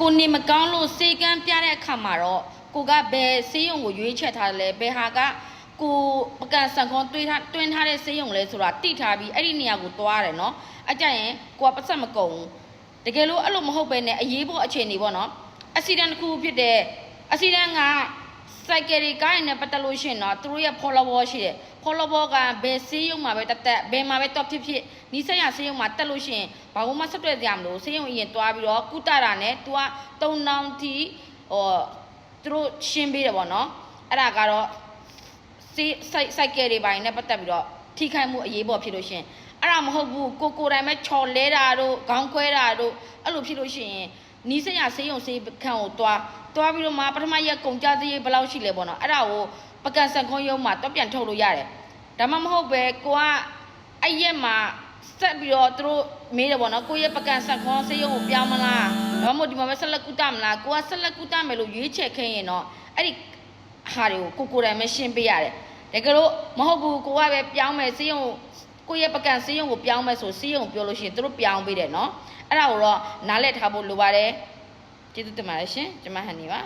ကိုနေမကောင်းလို့စေကန်းပြတဲ့အခါမှာတော့ကိုကဘယ်စေးရုံကိုရွေးချက်ထားတယ်လဲဘယ်ဟာကကိုပကံစံခွန်တွေးထားတွင်းထားတဲ့စေးရုံလဲဆိုတာတိထားပြီးအဲ့ဒီနေရာကိုသွားတယ်နော်အကြရင်ကိုကပတ်သက်မကုန်ဘူးတကယ်လို့အဲ့လိုမဟုတ်ပဲနဲ့အရေးပေါ်အခြေအနေပေါ့နော်အက်ဆီဒန့်တစ်ခုဖြစ်တဲ့အက်ဆီဒန့်က စိုက်ကယ်တွေကားရနေပတ်သက်လို့ရှိရင်တော့သူတို့ရဲ့ follower ရှိတယ် follower ကဘယ်စေးရုံမှာပဲတက်တက်ဘယ်မှာပဲတော့ဖြစ်ဖြစ်နီးစပ်ရစေးရုံမှာတက်လို့ရှိရင်ဘာမှမဆက်တွေ့ကြရမလို့စေးရုံအရင်သွားပြီးတော့ကုတတာနဲ့ तू က3000တီဟိုသူတို့ရှင်းပေးတယ်ပေါ့နော်အဲ့ဒါကတော့စေးစိုက်စိုက်ကယ်တွေပိုင်းနဲ့ပတ်သက်ပြီးတော့ ထိခိုက်မှုအရေးပေါ်ဖြစ်လို့ရှိရင်အဲ့ဒါမဟုတ်ဘူးကိုကိုယ်တိုင်ပဲချော်လဲတာတို့ခေါင်းခွဲတာတို့အဲ့လိုဖြစ်လို့ရှိရင်နီးစပ်ရစေးရုံစေးခန့်ကိုသွားသွားပြီးတော့မှပထမရက်ကုန်ကြစရိတ်ဘယ်လောက်ရှိလဲပေါ့နော်အဲ့ဒါကိုပကံစံခွန်ရုံမှာတော့ပြန်ထုတ်လို့ရတယ်ဒါမှမဟုတ်ပဲကိုကအဲ့ရက်မှာဆက်ပြီးတော့သူတို့မေးတယ်ပေါ့နော်ကိုရဲ့ပကံဆက်ခွန်စေးရုံကိုပြောင်းမလားဒါမှမဟုတ်ဒီမှာပဲဆက်လက်ကူတမလားကိုကဆက်လက်ကူတမယ်လို့ရွေးချယ်ခဲ့ရင်တော့အဲ့ဒီဟာတွေကိုကိုကိုယ်တိုင်ပဲရှင်းပေးရတယ် တကယ်လို့မဟုတ်ဘူးကိုကပဲပြောင်းမယ်စေးရုံကိုရဲ့ပကံစေးရုံကိုပြောင်းမယ်ဆိုစေးရုံပြောလို့ရှိရင်သူတို့ပြောင်းပေးတယ်နော်အဲ့ဒါကိုတော့နားလည်ထားဖို့လိုပါတယ်ကျေးဇူးတင်ပါတယ်ရှင်ကျွန်မဟန်နီပါ